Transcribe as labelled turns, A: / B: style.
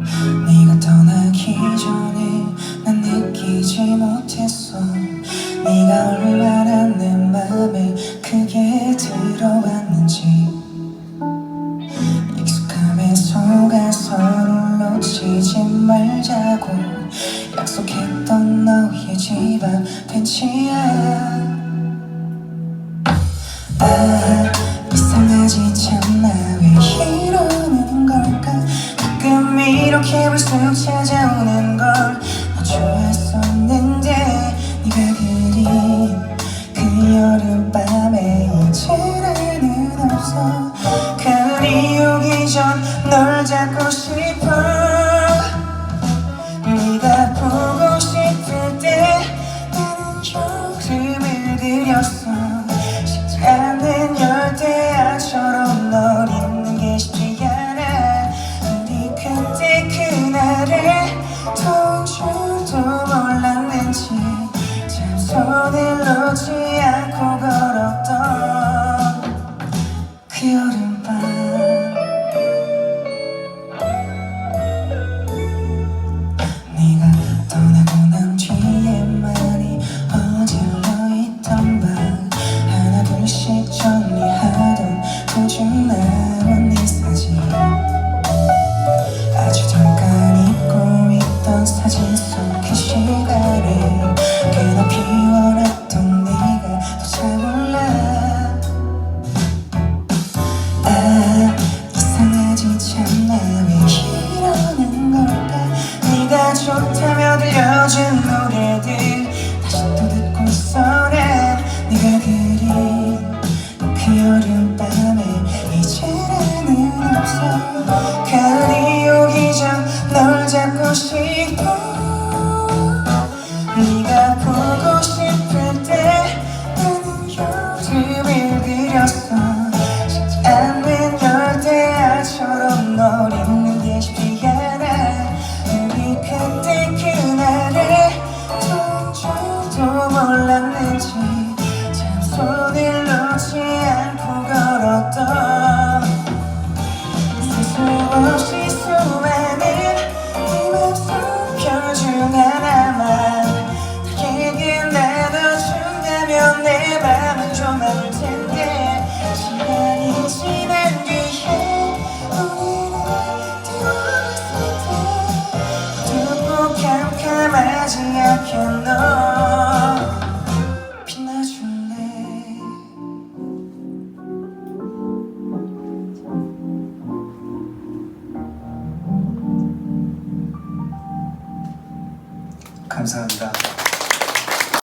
A: 네가 떠나기 전에 난 느끼지 못했어. 네가 얼마나 내 맘에 크게 들어왔는지. 익숙함에 속아서 놓치지 말자고. 약속했던 너의 집 앞 벤치야 아. 불쑥 찾아오는 좋아했었는데 네가 그린 그 여름밤에 이제는 없어. 그리 오기 전 널 잡고 싶어 그날 피워놨던 네가 또 차올라. 아 이상하지 참나 왜 이러는 걸까? 네가 좋다며 들려준 노래들 다시 또 듣고서 난 네가 그린 그 여름 밤에 이제는 없어 캄캄하지 않게 너 빛나줄래 감사합니다.